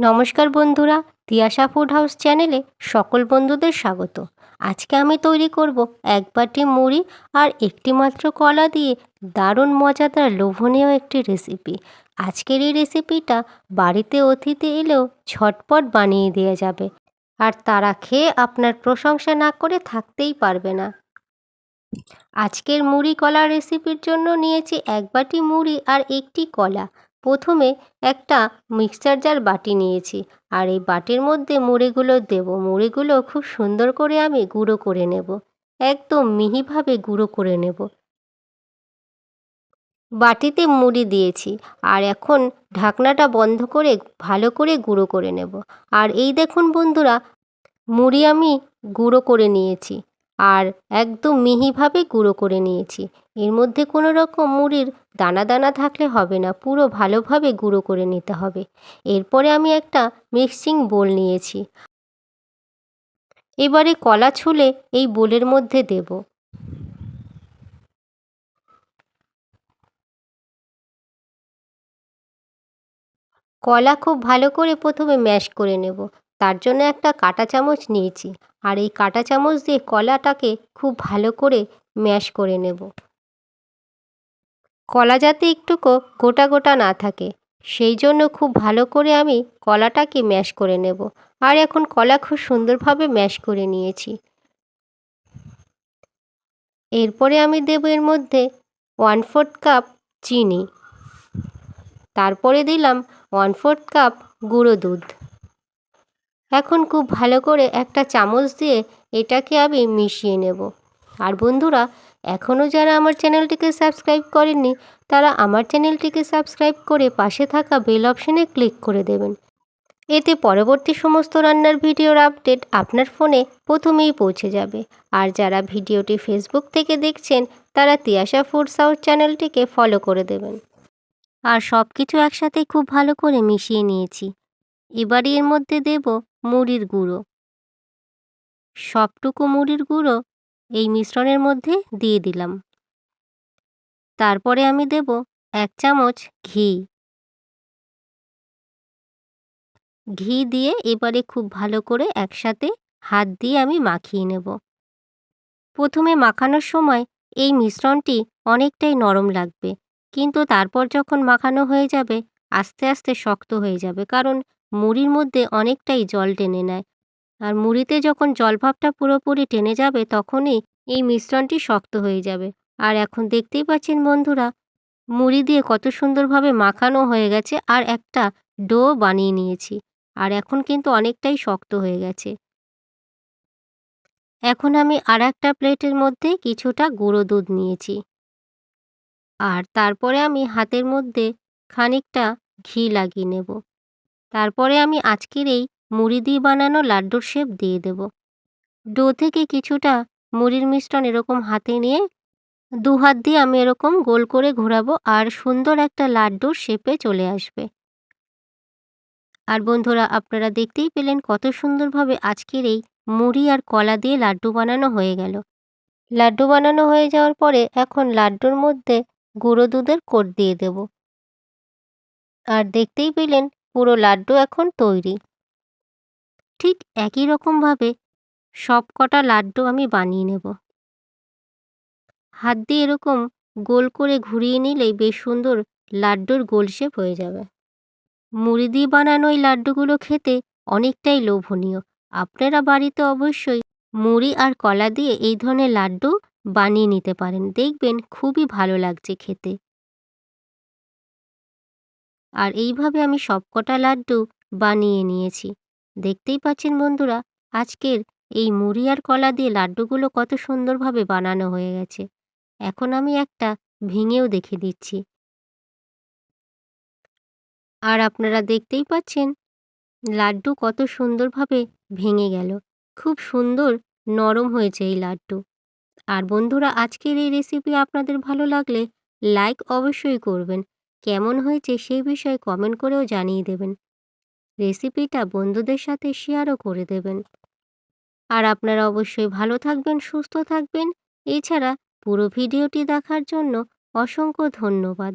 নমস্কার বন্ধুরা Tiyasha food house চ্যানেলে সকল বন্ধুদের স্বাগত। আজকে আমি তৈরি করব এক বাটি মুড়ি আর একটি মাত্র কলা দিয়ে দারুণ মজাদার লোভনীয় একটি রেসিপি আজকের এই রেসিপিটা বাড়িতে অতিথি এলেও ঝটপট বানিয়ে দেওয়া যাবে। আর তারা খেয়ে আপনার প্রশংসা না করে থাকতেই পারবে না। আজকের মুড়ি কলা রেসিপির জন্য নিয়েছি এক বাটি মুড়ি আর একটি কলা। প্রথমে একটা মিক্সচার জার বাটি নিয়েছি আর এই বাটির মধ্যে মুড়িগুলো দেব। মুড়িগুলো খুব সুন্দর করে আমি গুঁড়ো করে নেব। একদম মিহিভাবে গুঁড়ো করে নেব। বাটিতে মুড়ি দিয়েছি আর এখন ঢাকনাটা বন্ধ করে ভালো করে গুঁড়ো করে নেব। আর এই দেখুন বন্ধুরা, মুড়ি আমি গুঁড়ো করে নিয়েছি। আর একদম মিহিভাবে গুঁড়ো করে নিয়েছি। এর মধ্যে কোনো রকম মুড়ির দানা দানা থাকলে হবে না, পুরো ভালোভাবে গুঁড়ো করে নিতে হবে। এরপরে আমি একটা মিক্সিং বোল নিয়েছি। এবারে কলা ছুলে এই বোলের মধ্যে দেব। কলা খুব ভালো করে প্রথমে ম্যাশ করে নেব। তার জন্য একটা কাঁটা চামচ নিয়েছি আর এই কাঁটা চামচ দিয়ে কলাটাকে খুব ভালো করে ম্যাশ করে নেব। কলা যাতে একটুকু গোটা গোটা না থাকে, সেই জন্য খুব ভালো করে আমি কলাটাকে ম্যাশ করে নেব আর এখন কলা খুব সুন্দরভাবে ম্যাশ করে নিয়েছি। এরপরে আমি দেব এর মধ্যে ওয়ান ফোর্থ কাপ চিনি। তারপরে দিলাম ওয়ান ফোর্থ কাপ গুঁড়ো দুধ। এখন খুব ভালো করে একটা চামচ দিয়ে এটাকে আমি মিশিয়ে নেব। আর বন্ধুরা, এখনও যারা আমার চ্যানেলটিকে সাবস্ক্রাইব করেননি, তারা আমার চ্যানেলটিকে সাবস্ক্রাইব করে পাশে থাকা বেল অপশনে ক্লিক করে দেবেন। এতে পরবর্তী সমস্ত রান্নার ভিডিওর আপডেট আপনার ফোনে প্রথমেই পৌঁছে যাবে। আর যারা ভিডিওটি ফেসবুক থেকে দেখছেন, তারা তিয়াশা ফুড সাউথ চ্যানেলটিকে ফলো করে দেবেন। আর সব কিছু একসাথে খুব ভালো করে মিশিয়ে নিয়েছি। এবারে এর মধ্যে দেব মুড়ির গুঁড়ো। সবটুকু মুড়ির গুঁড়ো এই মিশ্রণের মধ্যে দিয়ে দিলাম। তারপরে আমি দেব এক চামচ ঘি। ঘি দিয়ে এবারে খুব ভালো করে একসাথে হাত দিয়ে আমি মাখিয়ে নেব। প্রথমে মাখানোর সময় এই মিশ্রণটি অনেকটাই নরম লাগবে, কিন্তু তারপর যখন মাখানো হয়ে যাবে, আস্তে আস্তে শক্ত হয়ে যাবে, কারণ মুড়ির মধ্যে অনেকটাই জল টেনে নেয়। আর মুড়িতে যখন জলভাবটা পুরোপুরি টেনে যাবে, তখনই এই মিশ্রণটি শক্ত হয়ে যাবে। আর এখন দেখতেই পাচ্ছেন বন্ধুরা, মুড়ি দিয়ে কত সুন্দরভাবে মাখানো হয়ে গেছে আর একটা ডো বানিয়ে নিয়েছি। আর এখন কিন্তু অনেকটাই শক্ত হয়ে গেছে। এখন আমি আর একটা প্লেটের মধ্যে কিছুটা গুঁড়ো দুধ নিয়েছি। আর তারপরে আমি হাতের মধ্যে খানিকটা ঘি লাগিয়ে নেব। তারপরে আমি আজকের এই মুড়ি দিয়ে বানানো লাড্ডুর শেপ দিয়ে দেব। ডো থেকে কিছুটা মুড়ির মিশ্রণ এরকম হাতে নিয়ে দু হাত দিয়ে আমি এরকম গোল করে ঘোরাবো আর সুন্দর একটা লাড্ডুর শেপে চলে আসবে। আর বন্ধুরা, আপনারা দেখতেই পেলেন কত সুন্দরভাবে আজকের এই মুড়ি আর কলা দিয়ে লাড্ডু বানানো হয়ে গেল। লাড্ডু বানানো হয়ে যাওয়ার পরে এখন লাড্ডুর মধ্যে গুঁড়ো দুধের কোট দিয়ে দেব। আর দেখতেই পেলেন পুরো লাড্ডু এখন তৈরি। ঠিক একই রকমভাবে সব কটা লাড্ডু আমি বানিয়ে নেব। হাত দিয়ে এরকম গোল করে ঘুরিয়ে নিলেই বেশ সুন্দর লাড্ডুর গোল শেপ হয়ে যাবে। মুড়ি দিয়ে বানানো এই লাড্ডুগুলো খেতে অনেকটাই লোভনীয়। আপনারা বাড়িতে অবশ্যই মুড়ি আর কলা দিয়ে এই ধরনের লাড্ডু বানিয়ে নিতে পারেন। দেখবেন খুবই ভালো লাগছে খেতে। আর এইভাবে আমি সবকটা লাড্ডু বানিয়ে নিয়েছি। দেখতেই পাচ্ছেন বন্ধুরা, আজকের এই মুড়ি আর কলা দিয়ে লাড্ডুগুলো কত সুন্দরভাবে বানানো হয়ে গেছে। এখন আমি একটা ভেঙেও দেখে দিচ্ছি। আর আপনারা দেখতেই পাচ্ছেন, লাড্ডু কত সুন্দরভাবে ভেঙে গেল। খুব সুন্দর নরম হয়েছে এই লাড্ডু। আর বন্ধুরা, আজকের এই রেসিপি আপনাদের ভালো লাগলে লাইক অবশ্যই করবেন। কেমন হয়েছে সেই বিষয়ে কমেন্ট করেও জানিয়ে দেবেন। রেসিপিটা বন্ধুদের সাথে শেয়ারও করে দেবেন। আর আপনারা অবশ্যই ভালো থাকবেন, সুস্থ থাকবেন। এছাড়া পুরো ভিডিওটি দেখার জন্য অসংখ্য ধন্যবাদ।